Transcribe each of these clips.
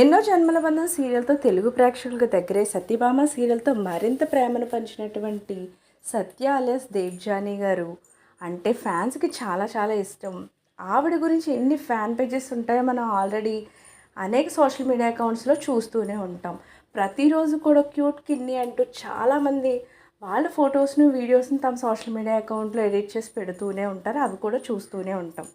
ఎన్నో జన్మల బంధం సీరియల్తో తెలుగు ప్రేక్షకులకు దగ్గరే సత్యభామ సీరియల్తో మరింత ప్రేమను పంచినటువంటి సత్య అలియాస్ దేవ్జానీ గారు. అంటే ఫ్యాన్స్కి చాలా చాలా ఇష్టం. ఆవిడ గురించి ఎన్ని ఫ్యాన్ పేజెస్ ఉంటాయో మనం ఆల్రెడీ అనేక సోషల్ మీడియా అకౌంట్స్లో చూస్తూనే ఉంటాం. ప్రతిరోజు కూడా క్యూట్ కిన్ని అంటూ చాలామంది వాళ్ళ ఫొటోస్ను వీడియోస్ని తమ సోషల్ మీడియా అకౌంట్లో ఎడిట్ చేసి పెడుతూనే ఉంటారు. అవి కూడా చూస్తూనే ఉంటాం.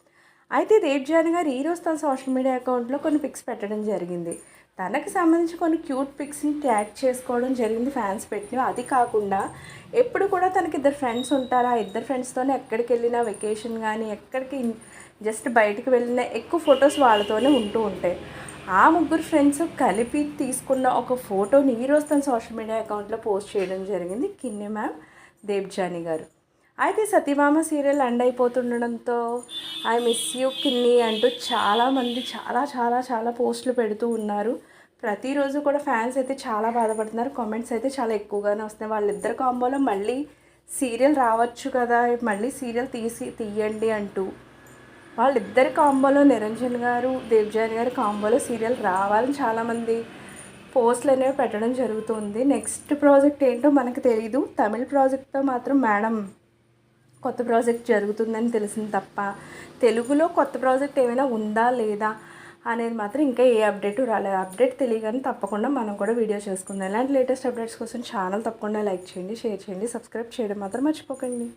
అయితే దేవ్జాని గారు ఈరోజు తన సోషల్ మీడియా అకౌంట్లో కొన్ని పిక్స్ పెట్టడం జరిగింది. తనకి సంబంధించి కొన్ని క్యూట్ పిక్స్ని ట్యాగ్ చేసుకోవడం జరిగింది ఫ్యాన్స్ పెట్టినవి. అది కాకుండా ఎప్పుడు కూడా తనకి ఇద్దరు ఫ్రెండ్స్ ఉంటారు? ఆ ఇద్దరు ఫ్రెండ్స్తోనే ఎక్కడికి వెళ్ళినా వెకేషన్ కానీ ఎక్కడికి జస్ట్ బయటకు వెళ్ళినా ఎక్కువ ఫొటోస్ వాళ్ళతోనే ఉంటూ ఉంటాయి. ఆ ముగ్గురు ఫ్రెండ్స్ కలిపి తీసుకున్న ఒక ఫోటోని ఈరోజు తన సోషల్ మీడియా అకౌంట్లో పోస్ట్ చేయడం జరిగింది కిన్ని మ్యామ్ దేవ్జాని గారు. అయితే సత్యభామ సీరియల్ ఎండ్ అయిపోతుండడంతో ఐ మిస్ యూ కిన్ని అంటూ చాలామంది చాలా చాలా చాలా పోస్టులు పెడుతూ ఉన్నారు. ప్రతిరోజు కూడా ఫ్యాన్స్ అయితే చాలా బాధపడుతున్నారు. కామెంట్స్ అయితే చాలా ఎక్కువగానే వస్తున్నాయి. వాళ్ళిద్దరు కాంబోలో మళ్ళీ సీరియల్ రావచ్చు కదా మళ్ళీ సీరియల్ తీసి తీయండి అంటూ. వాళ్ళిద్దరి కాంబోలో నిరంజన్ గారు దేవ్జాని గారి కాంబోలో సీరియల్ రావాలని చాలామంది పోస్టులు అనేవి పెట్టడం జరుగుతుంది. నెక్స్ట్ ప్రాజెక్ట్ ఏంటో మనకు తెలియదు తమిళ ప్రాజెక్ట్తో మాత్రం మేడం కొత్త ప్రాజెక్ట్ జరుగుతుందని తెలిసింది తప్ప తెలుగులో కొత్త ప్రాజెక్ట్ ఏమైనా ఉందా లేదా అనేది మాత్రం ఇంకా ఏ అప్డేట్ రాలేదు అప్డేట్ తెలియగానే తప్పకుండా మనం కూడా వీడియో చేసుకుందాం. ఇలాంటి లేటెస్ట్ అప్డేట్స్ కోసం ఛానల్ తప్పకుండా లైక్ చేయండి షేర్ చేయండి సబ్స్క్రైబ్ చేయడం మాత్రం మర్చిపోకండి.